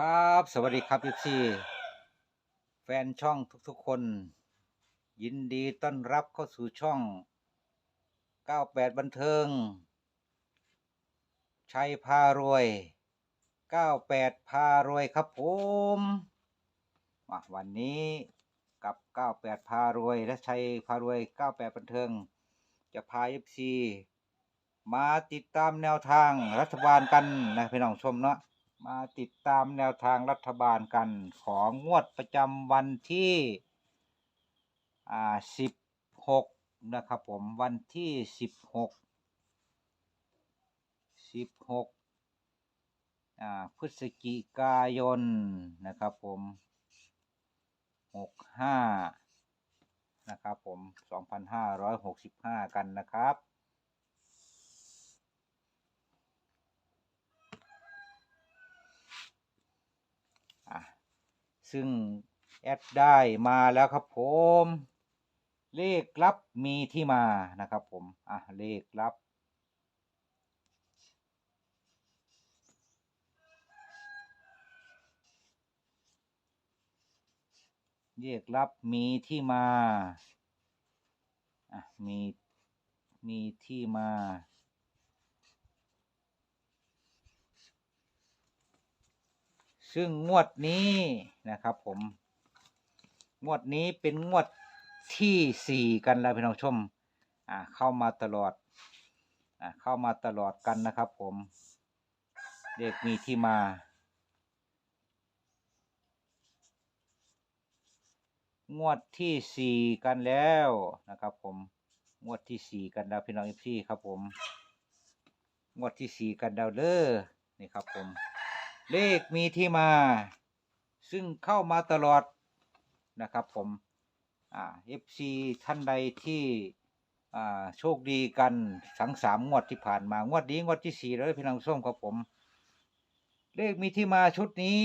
ครับ สวัสดีครับพี่ซีแฟนช่องทุกๆคน ยินดีต้อนรับเข้าสู่ช่อง 98 บันเทิง ชัยพารวย 98 พารวยครับผมมาวันนี้กับ 98 พารวย และชัยพารวย 98 บันเทิง จะพา FC มาติดตามแนวทางรัฐบาลกันนะพี่น้องชมเนาะ มาติดตามแนวทางรัฐบาลกันของงวดประจำวันที่อ่าสิบหกนะครับผมวันที่สิบหกสิบหกอ่าพฤศจิกายนนะครับผมหกห้านะครับผมสองพันห้าร้อยหกสิบห้ากันนะครับ ซึ่งแอดได้มาแล้วครับผม เลขลับมีที่มานะครับผม อะ เลขลับ เลขลับมีที่มา อะ มี มีที่มา ซึ่งงวดนี้นะครับ ผม งวดนี้เป็นงวดที่สี่กันแล้วพี่น้องชม อ่า เข้ามาตลอด อ่า เข้ามาตลอดกันนะครับ ผมเลขมีที่มางวดที่สี่กันแล้วนะครับ ผม งวดที่สี่กันแล้วพี่น้องอีพี่ครับ ผม งวดที่สี่กันแล้วเด้อนี่ครับ ผม เลขมีที่มา ซึ่งเข้ามาตลอดนะครับผมอ่า FC ท่านใดที่อ่าโชคดีกันทั้งสามงวดที่ผ่านมางวดนี้งวดที่สี่แล้วพี่น้องส้มครับผม เลขมีที่มาชุดนี้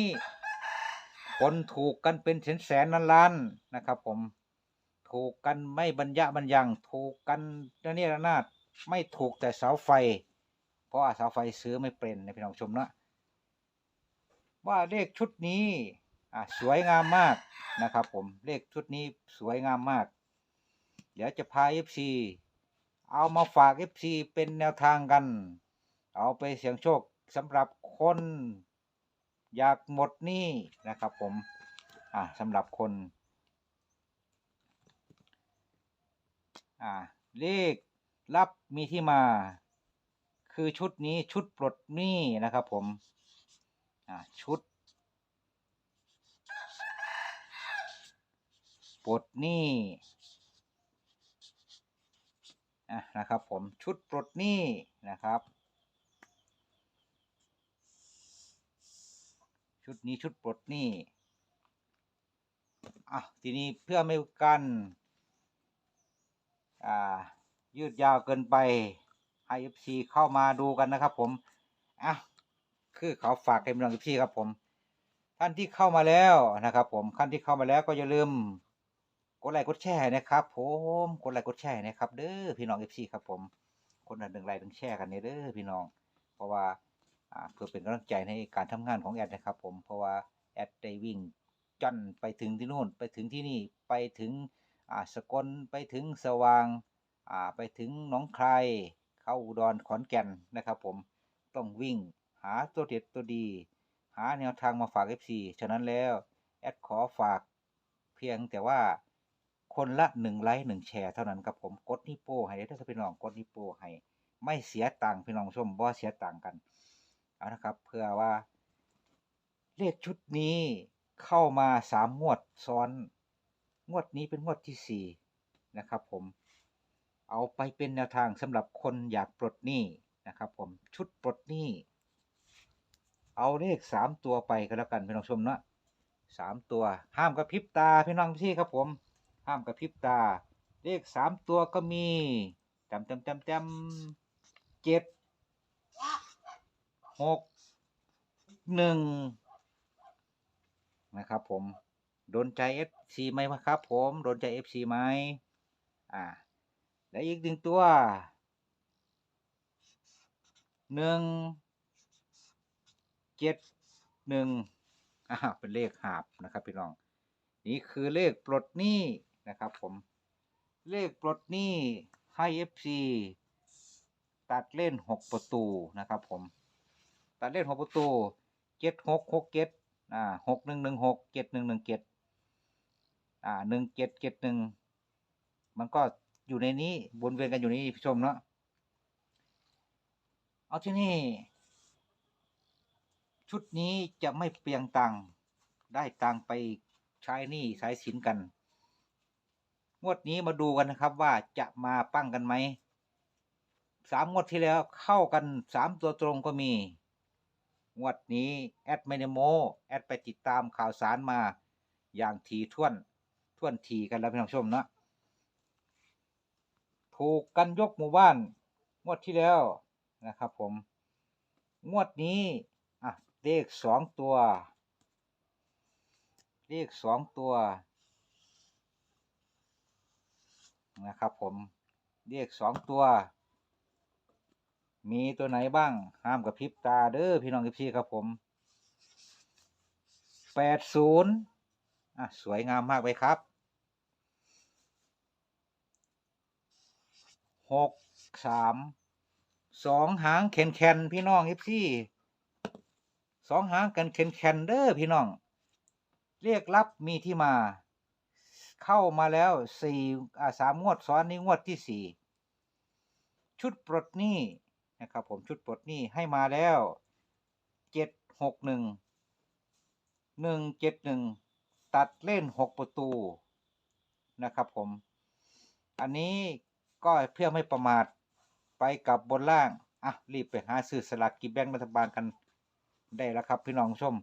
คนถูกกันเป็นแสนแสนล้านล้านนะครับ ผม ถูกกันไม่บรรยะบรรยัง ถูกกันระเนียระนาดไม่ถูกแต่เสาไฟ เพราะว่าเสาไฟซื้อไม่เป็นนะพี่น้องชมนะ ว่าเลขชุดนี้อะสวยงามมากนะครับผมเลขชุดนี้สวยงามมาก เดี๋ยวจะพา FC เอามาฝาก FC เป็นแนวทางกัน เอาไปเสี่ยงโชคสำหรับคนอยากหมดหนี้นะครับผมอะสำหรับคนอ่าเลขลับมีที่มา คือชุดนี้ชุดปลดหนี้นะครับผม ชุดปลดหนี้นะครับผมชุดปลดหนี้นะครับ ชุดนี้ชุดปลดหนี้อะทีนี้เพื่อไม่ให้กันอ่ายืดยาวเกินไปให้ FC เข้ามาดูกันนะครับผมอะ คือเขาฝากให้พี่น้องพี่ครับผม ท่านที่เข้ามาแล้วนะครับผมท่านที่เข้ามาแล้วก็อย่าลืมกดไลค์กดแชร์นะครับ ผมกดไลค์กดแชร์นะครับ เด้อพี่น้องเอฟซีครับผมคนละหนึ่งไลค์หนึ่งแชร์กันเนี่ยเด้อพี่น้อง เพราะว่าเพื่อเป็นกำลังใจในการทำงานของแอดนะครับผมเพราะว่าแอดได้วิ่งจันไปถึงที่นู่นไปถึงที่นี่ไปถึงสกลไปถึงสว่างไปถึงหนองคายเข้าอุดรขอนแก่นนะครับ ผมต้องวิ่ง หาตัวเด็ดตัวดี หาแนวทางมาฝาก FC ฉะนั้นแล้ว แอดขอฝากเพียงแต่ว่าคนละหนึ่งไลค์หนึ่งแชร์เท่านั้นครับผมกดนิโป้ให้ได้ถ้าพี่น้องกดนิโป้ให้ ไม่เสียตังค์พี่น้องชมบ่เสียตังค์กันเอานะครับ เพื่อว่า เลขชุดนี้เข้ามาสามงวดซ้อน งวดนี้เป็นงวดที่สี่นะครับ ผม เอาไปเป็นแนวทางสำหรับคนอยากปลดหนี้นะครับ ผมชุดปลดหนี้ เอาเลขสามตัวไปก็แล้วกันพี่น้องชมเนาะสามตัว ห้ามกระพริบตาพี่น้องพี่ครับผม ห้ามกระพริบตา เลขสามตัวก็มีจำจำจำจำเจ็ดหกหนึ่งนะครับผมโดนใจเอฟซีไหมครับ ผมโดนใจเอฟซีไหมอ่าและอีกหนึ่งตัวหนึ่ง เจ็ดหนึ่งอ่าเป็นเลขหาบนะครับพี่น้อง นี่คือเลขปลดหนี้นะครับ ผม เลขปลดหนี้ให้ FC ตัดเล่นหกประตูนะครับ ผม ตัดเล่นหกประตูเจ็ดหกหกเจ็ดอ่าหกหนึ่งหนึ่งหกเจ็ดหนึ่งหนึ่งเจ็ดอ่าหนึ่งเจ็ดเจ็ดหนึ่งมันก็อยู่ในนี้วนเวียนกันอยู่ในนี้ผู้ชมเนาะเอาที่นี่ ชุดนี้จะไม่เปลียงตังค์ได้ตังค์ไปใช้หนี้ใช้สินกันงวดนี้มาดูกันนะครับว่าจะมาปั้งกันไหมสามงวดที่แล้วเข้ากันสามตัวตรงก็มีงวดนี้แอดไม่ได้โมแอดไปติดตามข่าวสารมาอย่างทีท่วนท่วนทีกันแล้วพี่น้องชมนะถูกกันยกหมู่บ้าน งวดที่แล้วนะครับผม งวดนี้ เลขสองตัว เลขสองตัว นะครับผม เลขสองตัว มีตัวไหนบ้าง ห้ามกับพริบตาเด้อพี่น้องพี่ครับผมแปดศูนย์อะ สวยงามมากเลยครับหกสามสองหางแขนแคนพี่น้องพี่ สองหางกันแขนแคนเด้อพี่น้อง เรียกรับมีที่มา เข้ามาแล้วสี่อ่าสามงวดซ้อนนี้งวดที่สี่ชุดปลดหนี้นะครับผมชุดปลดหนี้ให้มาแล้วเจ็ดหกหนึ่งหนึ่งเจ็ดหนึ่งตัดเล่นหกประตูนะครับผม อันนี้ก็เพื่อไม่ประมาทไปกับบนล่าง อะ รีบไปหาซื้อสลากกินแบ่งรัฐบาลกัน ได้แล้วครับ พี่น้องชม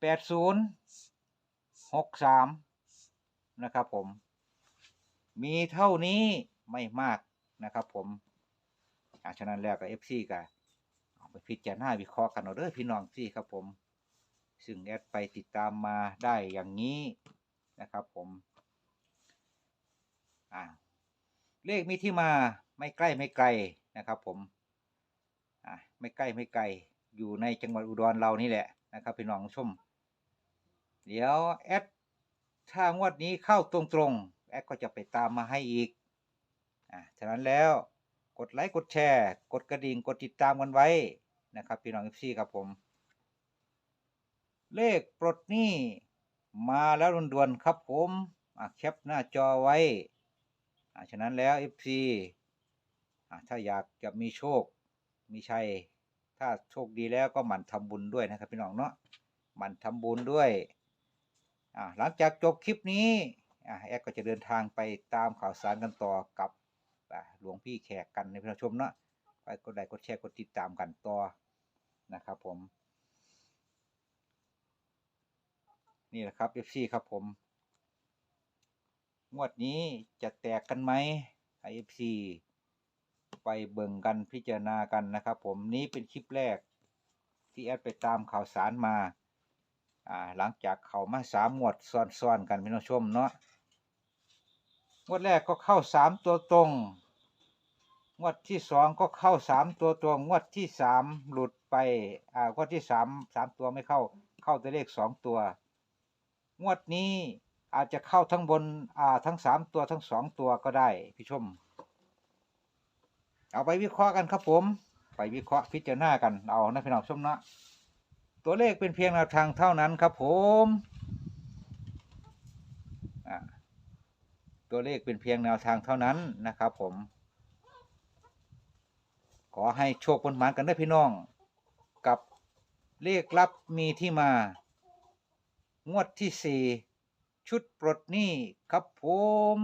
แปดศูนย์หกสามนะครับผม มีเท่านี้ไม่มากนะครับผมอะฉะนั้นแล้วก็เอฟซีก็เอาไปพิจารณาวิเคราะห์กันเอาเด้อพี่น้องซี่ครับผม ซึ่งแอดไปติดตามมาได้อย่างนี้นะครับผมอ่าเลขมีที่มาไม่ใกล้ไม่ไกลนะครับผม ไม่ใกล้ไม่ไกล อยู่ในจังหวัดอุดรเรานี่แหละนะครับพี่น้องชม เดี๋ยวแอดถ้างวดนี้เข้าตรงๆ แอดก็จะไปตามมาให้อีกอ่าฉะนั้นแล้วกดไลค์กดแชร์ กดกระดิ่งกดติดตามกันไว้นะครับพี่น้องเอฟซีครับผม เลขปลดหนี้มาแล้วด่วนๆครับผมอะแคปหน้าจอไว้อะฉะนั้นแล้ว FC อะถ้าอยากจะมีโชค มีชัย ถ้าโชคดีแล้วก็หมั่นทำบุญด้วยนะครับพี่น้องเนาะหมั่นทำบุญด้วยอะหลังจากจบคลิปนี้อะแอดก็จะเดินทางไปตามข่าวสารกันต่อกับหลวงพี่แขกกันในพี่น้องชมเนาะไปกดไลค์กดแชร์กดติดตามกันต่อนะครับผม นี่แหละครับ FC ครับผม งวดนี้จะแตกกันไหมให้ FC ไปเบิ่งกันพิจารณากันนะครับ ผมนี้เป็นคลิปแรก ที่แอดไปตามข่าวสารมาอ่าหลังจากเขามาสามงวดซ้อนๆกันพี่น้องชมเนาะงวดแรกก็เข้าสามตัวตรงงวดที่สองก็เข้าสามตัวตรงงวดที่สามหลุดไปอ่างวดที่สามสามตัวไม่เข้า เข้าแต่เลขสองตัว งวดนี้อาจจะเข้าทั้งบนอ่าทั้งสามตัวทั้งสองตัวก็ได้พี่ชม เอาไปวิเคราะห์กันครับผม ไปวิเคราะห์พิจารณากันเอานะพี่น้องชมนะตัวเลขเป็นเพียงแนวทางเท่านั้นครับผมอ่าตัวเลขเป็นเพียงแนวทางเท่านั้นนะครับ ผม ขอให้โชคผลหมานกันได้อพี่น้อง กับเลขลับมีที่มา งวดที่สี่ชุดปลดหนี้ครับผม